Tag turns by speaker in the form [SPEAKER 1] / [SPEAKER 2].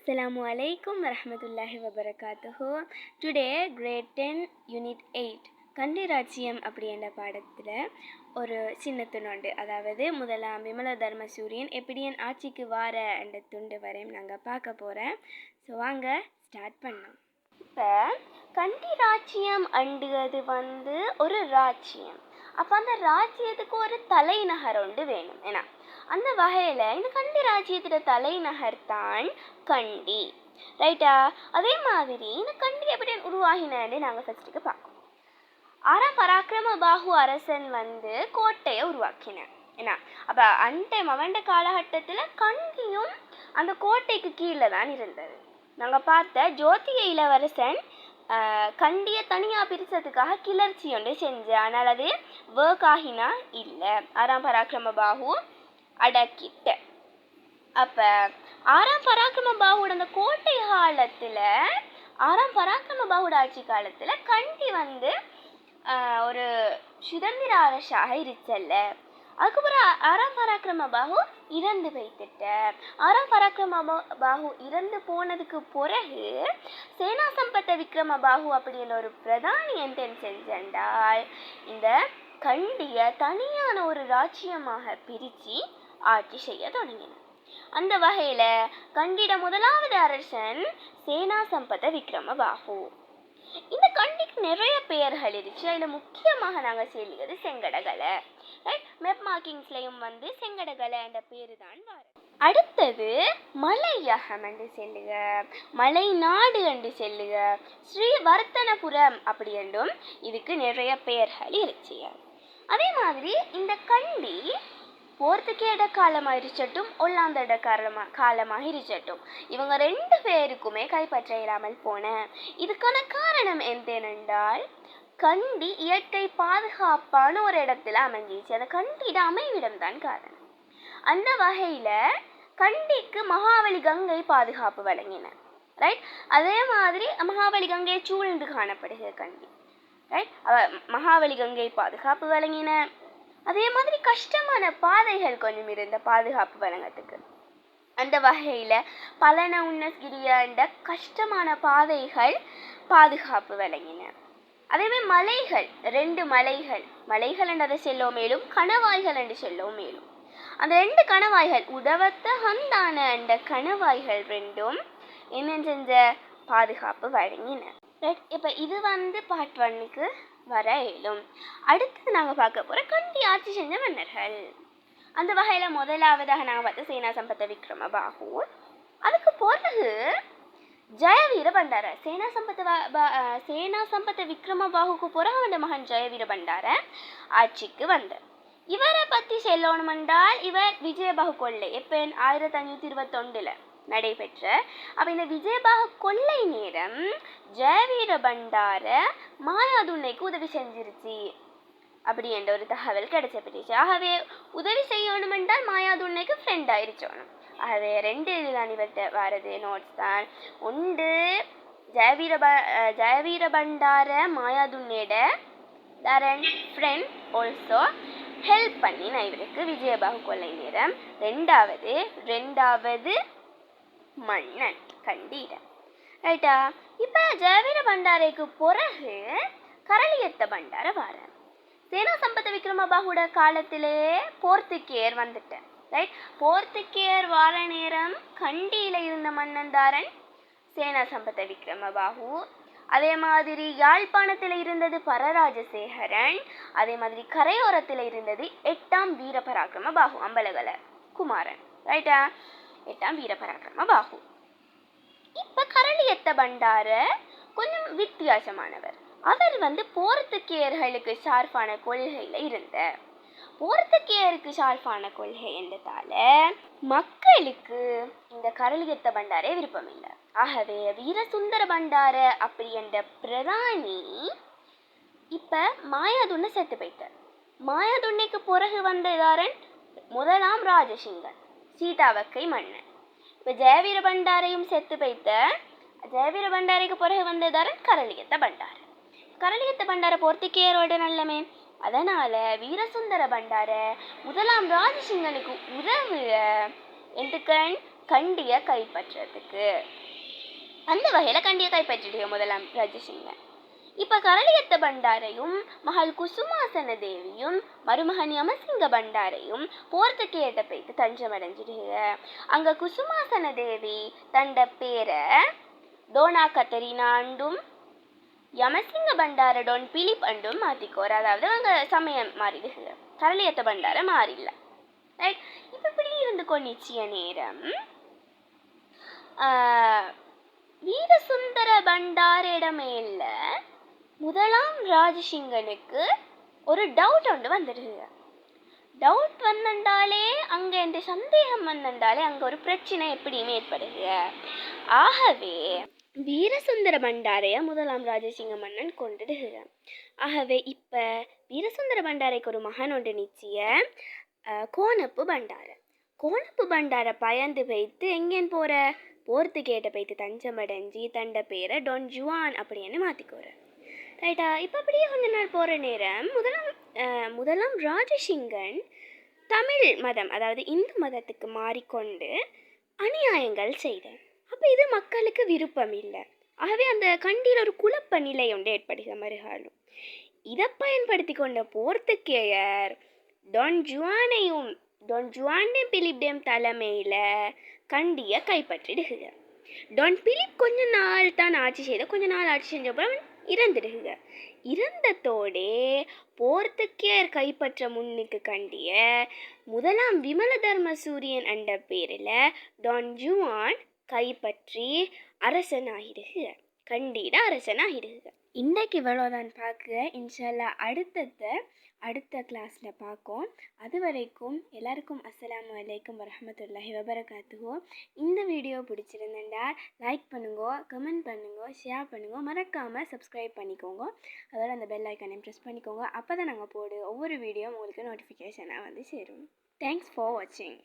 [SPEAKER 1] Assalamu alaikum warahmatullahi wabarakatuh. Today grade 10 unit 8 கண்டி ராஜ்யம் அப்படின்ற பாடத்தில் ஒரு சின்ன துணுண்டு அதாவது முதலாம் விமல தர்ம சூரியன் எப்படி எப்படியன் ஆட்சிக்கு வார என்ற துண்டு வரையும் நாங்கள் பார்க்க போகிறேன் ஸோ வாங்க ஸ்டார்ட் பண்ணோம் இப்போ கண்டி அண்டுகிறது அண்டுவது வந்து ஒரு ராஜ்யம். அப்போ அந்த ராஜ்யத்துக்கு ஒரு தலைநகர் ஒன்று வேணும். ஏன்னா அந்த வகையில் இந்த கண்டி ராஜ்யத்தோட தலைநகர் தான் கண்டி ரைட்டா அதே மாதிரி இந்த கண்டி எப்படி உருவாகினு நாங்கள் ஃபஸ்ட்டுக்கு பார்க்கோம் ஆறாம் பராக்கிரம பாகு அரசன் வந்து கோட்டையை உருவாக்கினேன். என்ன? அப்போ அந்த மவண்ட காலகட்டத்தில் கண்டியும் அந்த கோட்டைக்கு கீழே தான் இருந்தது. நாங்கள் பார்த்த ஜோதிய இளவரசன் கண்டியை தனியாக பிரித்ததுக்காக கிளர்ச்சி ஒன்று செஞ்சேன் ஆனால் அது ஒர்க் ஆகினா இல்லை. ஆறாம் பராக்கிரம பாகு அடக்கிட்ட அப்போ ஆறாம் பராக்கிரம பாவோட அந்த கோட்டை காலத்தில் ஆறாம் பராக்கிரம பாவோட ஆட்சி காலத்தில் கண்டி வந்து ஒரு சுதந்திர அரசாக இருச்சல்ல. அதுக்கப்புறம் ஆறாம் பராக்கிரம பாகு இறந்து வைத்துட்ட ஆறாம் பராக்கிரம பாகு இறந்து போனதுக்கு பிறகு சேனா சம்பத்த விக்ரம பாகு அப்படின்னு ஒரு பிரதானி என்ன செஞ்சென்றால் இந்த கண்டிய தனியான ஒரு ராஜ்யமாக பிரித்து ஆட்சி செய்ய தொடங்கின. அந்த வகையில் கண்டிட முதலாவது அரசன் சேனா சம்பத விக்ரம பாபு இந்த கண்டிக்கு நிறைய பெயர்கள் இருந்துச்சு. அதில் முக்கியமாக நாங்கள் சொல்லியது செங்கடகலை. ரைட் மெப் மார்க்கிங்ஸ்லையும் வந்து செங்கடகலை என்ற பேரு தான் வரும். அடுத்தது மலையகம் என்று செல்லுக மலை நாடு என்று செல்லுக ஸ்ரீ வர்த்தனபுரம் அப்படி என்றும் இதுக்கு நிறைய பெயர்கள் இருந்துச்சு. அதே மாதிரி இந்த கண்டி போர்த்துகேட காலமாக இருக்கட்டும் ஒல்லாந்தட காலமா காலமாக இருக்கட்டும் இவங்க ரெண்டு பேருக்குமே கைப்பற்ற இயலாமல் போன. இதுக்கான காரணம் எந்தென்றால் கண்டி இயற்கை பாதுகாப்பான ஒரு இடத்துல அமைஞ்சிச்சு அந்த கண்டிட அமைவிடம் தான் காரணம். அந்த வகையில் கண்டிக்கு மகாவலி கங்கை பாதுகாப்பு வழங்கின. ரைட் அதே மாதிரி மகாவலி கங்கையை சூழ்ந்து காணப்படுகிற கண்டி. ரைட் மகாவலி கங்கை பாதுகாப்பு வழங்கின. அதே மாதிரி கஷ்டமான பாதைகள் கொஞ்சம் இருந்த பாதுகாப்பு வழங்கத்துக்கு. அந்த வகையில் பலன உன்னஸ்கிரியாண்ட கஷ்டமான பாதைகள் பாதுகாப்பு வழங்கின. அதேமாதிரி மலைகள் ரெண்டு மலைகள் மலைகள் என்றதை செல்லோ மேலும் கணவாய்கள் என்று செல்லோ மேலும். அந்த ரெண்டு கணவாய்கள் உதவத்த ஹந்தான அந்த கணவாய்கள் ரெண்டும் என்ன செஞ்ச பாதுகாப்பு வழங்கின. இப்போ இது வந்து பார்ட் ஒன்னுக்கு வர இயலும் அடுத்தது நாங்கள் பார்க்க போகிற கண்டி ஆட்சி செஞ்ச மன்னர்கள். அந்த வகையில் முதலாவதாக நாங்கள் பார்த்த சேனா சம்பத்த விக்ரம பாகு அதுக்கு பிறகு ஜெயவீர பண்டார. சேனா சம்பத்த சேனா சம்பத்த விக்ரம பாகுக்கு பிறகு அவன் மகன் ஜெயவீர பண்டார ஆட்சிக்கு வந்தார். இவரை பற்றி சொல்லணுமென்றால் இவர் விஜயபாகு கொள்ளை எப்போ ஆயிரத்தி ஐநூற்றி இருபத்தொண்டில் நடைபெற்ற. அப்போ இந்த விஜயபாகு கொள்ளை நேரம் ஜெயவீர பண்டார மாயாதுன்னைக்கு உதவி செஞ்சிருச்சு அப்படி என்ற ஒரு தகவல் கிடைச்சப்பட்டுச்சு ஆகவே உதவி செய்யணுமென்றால் மாயாதுன்னைக்கு ஃப்ரெண்ட் ஆயிருச்சோணும் ஆகவே ரெண்டு இதுதான் இவர்கிட்ட வரது நோட்ஸ் தான். ஒன்று ஜெயவீர ப ஜெயவீர பண்டார மாயாதுன்னேட தரன் ஃப்ரெண்ட் ஆல்சோ ஹெல்ப் பண்ணி நான் இவருக்கு விஜயபாகு கொள்ளை நேரம். ரெண்டாவது ரெண்டாவது மன்னன் கண்டீரன் ரைட்டா? இப்போ ஜெயவீர பண்டாரைக்கு பிறகு கரளியத்த பண்டார வாரன் சேனா சம்பத விக்ரமபாகுட காலத்திலே போர்த்துக்கேர் வந்துட்டேன் ரைட்? போர்த்துக்கேயர் வார நேரம் கண்டியில் இருந்த மன்னன் தாரன் சேனா சம்பத்த விக்ரமபாகு அதே மாதிரி யாழ்ப்பாணத்தில் இருந்தது பரராஜசேகரன் அதே மாதிரி கரையோரத்தில் இருந்தது எட்டாம் வீரபராக்கிரம பாகு அம்பலகல குமாரன். ரைட்டா? எட்டாம் வீரபராக்கிரம பாகு இப்ப கரளியத்த பண்டார? கொஞ்சம் வித்தியாசமானவர். அவர் வந்து போர்த்துக்கேயர்களுக்கு சார்பான கொள்கையில இருந்த போர்த்துக்கேயருக்கு சார்பான கொள்கை என்றதால மக்களுக்கு இந்த கரளியத்த பண்டாரே விருப்பம் இல்லை. ஆகவே வீரசுந்தர பண்டார அப்படி என்ற பிரதானி இப்ப மாயாதுண்ணை செத்து போயிட்டார். மாயாதுண்ணைக்கு பிறகு வந்த இதாரன் முதலாம் ராஜசிங்கன். சீதாவக்கை மன்னன். இப்போ ஜெயவீர பண்டாரையும் செத்து வைத்த ஜெயவீர பண்டாரைக்கு பிறகு வந்ததாரன் கரளியத்த பண்டார். கரளியத்த பண்டார போர்த்துக்கேயரோட நல்லமே. அதனால வீரசுந்தர பண்டார முதலாம் ராஜசிங்கனுக்கு உதவுக எதுக்கன் கண்டியை கைப்பற்றதுக்கு. அந்த வகையில் கண்டியை கைப்பற்றிடுக முதலாம் ராஜசிங்கன். இப்ப கரளியத்த பண்டாரையும் மகள் குசுமாசன தேவியும் மருமகன் யமசிங்க பண்டாரையும் போர்த்துக்கேட்ட போயிட்டு தஞ்சம் அடைஞ்சிடுங்க அங்க குசுமாசன தேவி தண்ட பேரை டோனா கத்தரினாண்டும் யமசிங்க பண்டார டோன் பிலிப் அண்டும் மாத்திக்கோர் அதாவது அங்க சமயம் மாறிடுக. கரளியத்த பண்டார மாறில்ல. ரைட் இப்ப இப்படி இருந்து கொண்டிச்சிய நேரம். ஆஹ், வீரசுந்தர இல்லை. முதலாம் ராஜசிங்கனுக்கு ஒரு டவுட் ஒன்று வந்துடுது டவுட் வந்தண்டாலே அங்கே இந்த சந்தேகம் வந்தண்டாலே அங்கே ஒரு பிரச்சனை எப்படியுமே ஏற்படுது ஆகவே வீரசுந்தர பண்டாரைய முதலாம் ராஜசிங்க மன்னன் கொண்டுடுகிறான் ஆகவே இப்போ வீரசுந்தர பண்டாரைக்கு ஒரு மகன் ஒன்று நிச்சய கோணப்பு பண்டார கோணப்பு பண்டார பயந்து வைத்து எங்கேன்னு போர்த்து போர்த்துகேட்ட போய்த்து தஞ்சமடைஞ்சி தண்ட பேரை டொன் ஜுவான் அப்படின்னு மாற்றிக்கோற ரைட்டா இப்போ அப்படியே கொஞ்ச நாள் போகிற நேரம் முதலாம் முதலாம் ராஜசிங்கன் தமிழ் மதம் அதாவது இந்து மதத்துக்கு மாறிக்கொண்டு அநியாயங்கள் செய்தேன். அப்போ இது மக்களுக்கு விருப்பம் இல்லை. ஆகவே அந்த கண்டியில் ஒரு குழப்ப நிலை ஒன்று ஏற்படுகிற மறுகாலம். இதை பயன்படுத்தி கொண்ட போர்த்துக்கேயர் டொன் ஜுவானையும் டொன் ஜுவான்டே பிலிப்டேம் தலைமையில் கண்டியை கைப்பற்றிடுகிறார். டொன் பிலிப் கொஞ்ச நாள் தான் ஆட்சி செய்த கொஞ்ச நாள் ஆட்சி செஞ்சப்போ அவன் இறந்துடுங்க. இறந்ததோடே போர்த்துக்கேர் கைப்பற்ற முன்னுக்கு கண்டிய முதலாம் விமல தர்ம சூரியன் என்ற பேரில் டான் ஜுவான் கைப்பற்றி அரசனாகிடுக. கண்டிட அரசனாகிடுக. இன்றைக்கு இவ்வளோதான் பார்க்க இன்ஷால்லா அடுத்தத அடுத்த கிளாஸில் பார்க்கும். அது வரைக்கும் எல்லாருக்கும் அஸ்ஸலாமு அலைக்கும் வரமத்துல்லாஹி வபரகாத்துகோ இந்த வீடியோ பிடிச்சிருந்தா லைக் பண்ணுங்க கமெண்ட் பண்ணுங்க ஷேர் பண்ணுங்க மறக்காமல் சப்ஸ்கிரைப் பண்ணிக்கோங்க. அதோட அந்த பெல் ஐக்கானையும் ப்ரெஸ் பண்ணிக்கோங்க. அப்போ தான் நாங்கள் போடு ஒவ்வொரு வீடியோ உங்களுக்கு நோட்டிஃபிகேஷனாக வந்து சேரும். தேங்க்ஸ் ஃபார் வாட்சிங்